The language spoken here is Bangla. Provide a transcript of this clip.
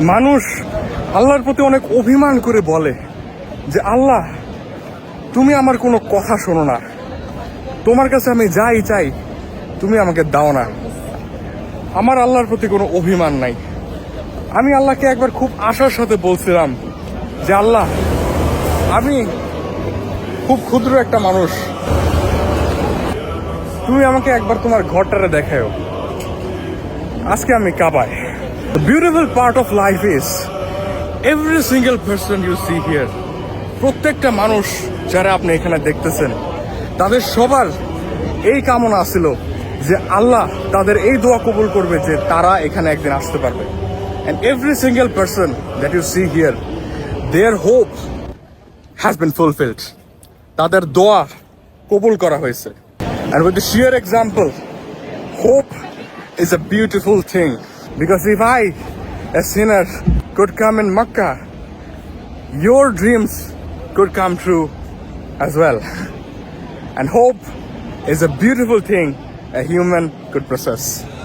মানুষ আল্লাহর প্রতি অনেক অভিমান করে বলে যে, আল্লাহ, তুমি আমার কোনো কথা শোনো না। তোমার কাছে আমি যাই চাই, তুমি আমাকে দাও না। আমার আল্লাহর প্রতি কোনো অভিমান নাই। আমি আল্লাহকে একবার খুব আশার সাথে বলছিলাম যে, আল্লাহ, আমি খুব ক্ষুদ্র একটা মানুষ। তুমি আমাকে একবার তোমার ঘরটারে দেখাও আজকে আমি কাবায়। The beautiful part of life is every single person you see here প্রত্যেকটা মানুষ যারা আপনি এখানে দেখতেছেন তাদের সবার এই কামনা ছিল যে আল্লাহ তাদের এই দোয়া কবুল করবে যে তারা এখানে একদিন আসতে পারবে and every single person that you see here their hope has been fulfilled তাদের দোয়া কবুল করা হয়েছে and with the sheer example hope is a beautiful thing because if I, a sinner, could come in Makkah, your dreams could come true as well. And hope is a beautiful thing a human could possess.